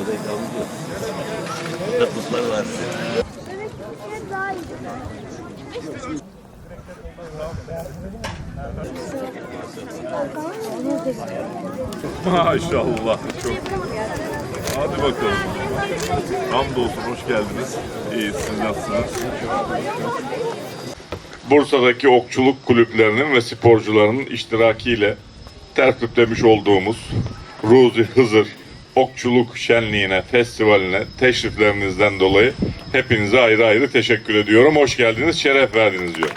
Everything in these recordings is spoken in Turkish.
Odada kalmıyor. Tatlıklar var. daha iyi. Maşallah çok. Hadi bakalım. Hamdolsun hoş geldiniz. İyi siz nasılsınız? Bursa'daki okçuluk kulüplerinin ve sporcularının iştirakiyle tertiplemiş olduğumuz Ruzi Hızır Okçuluk Şenliğine, festivaline teşriflerinizden dolayı hepinize ayrı ayrı teşekkür ediyorum. Hoş geldiniz, şeref verdiniz diyor.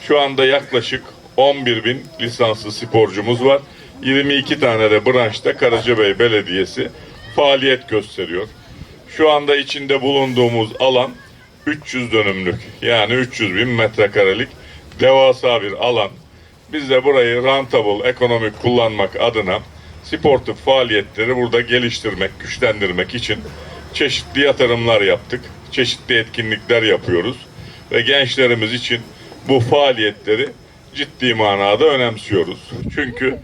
Şu anda yaklaşık 11 bin lisanslı sporcumuz var. 22 tane de branşta Karacabey Belediyesi faaliyet gösteriyor. Şu anda içinde bulunduğumuz alan 300 dönümlük yani 300 bin metrekarelik devasa bir alan. Biz de burayı rentable, ekonomik kullanmak adına sportif faaliyetleri burada geliştirmek, güçlendirmek için çeşitli yatırımlar yaptık. Çeşitli etkinlikler yapıyoruz ve gençlerimiz için bu faaliyetleri ciddi manada önemsiyoruz. Çünkü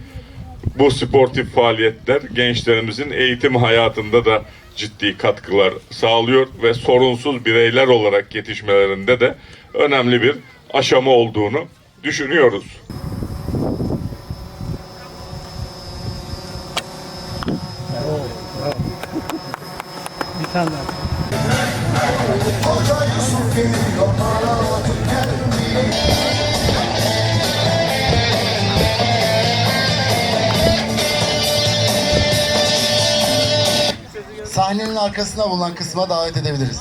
bu sportif faaliyetler gençlerimizin eğitim hayatında da ciddi katkılar sağlıyor ve sorunsuz bireyler olarak yetişmelerinde de önemli bir aşama olduğunu düşünüyoruz. Bir tane daha. Sahnenin arkasında bulunan kısma davet edebiliriz.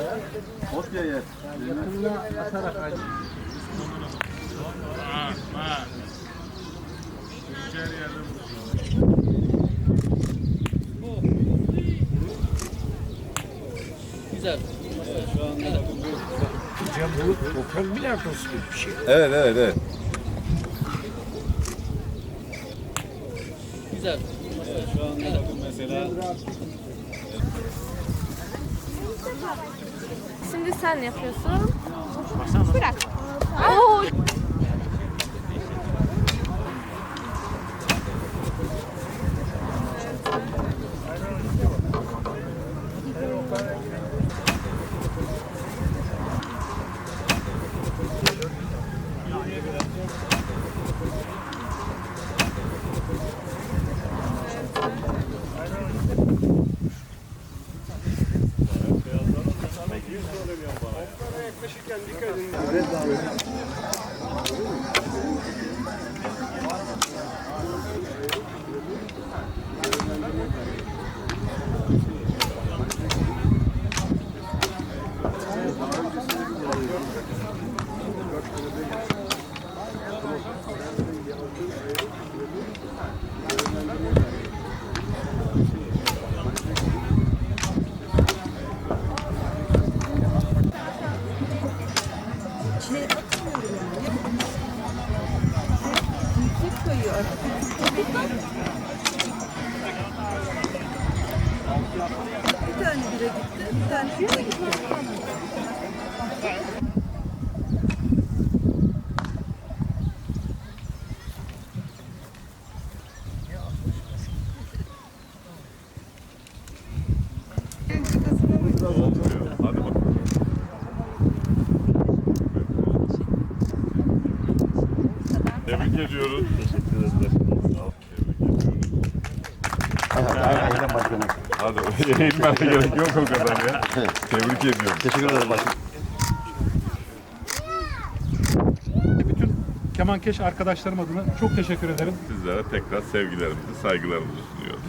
Gitmiyor. Kopya yer. Yakınına atarak aç. Güzel. Şu anda Evet evet evet. güzel. Şu anda mesela Şimdi sen yapıyorsun. Bırak. Oo. Hadi Tebrik ediyoruz. Teşekkür ederim. Tebrik ediyoruz. Hadi eğilmene gerek yok o kadar ya. Tebrik ediyorum. Teşekkür ederim başkanım. bütün kemankeş arkadaşlarım adına çok teşekkür ederim. Sizlere tekrar sevgilerimizi, saygılarımızı sunuyoruz.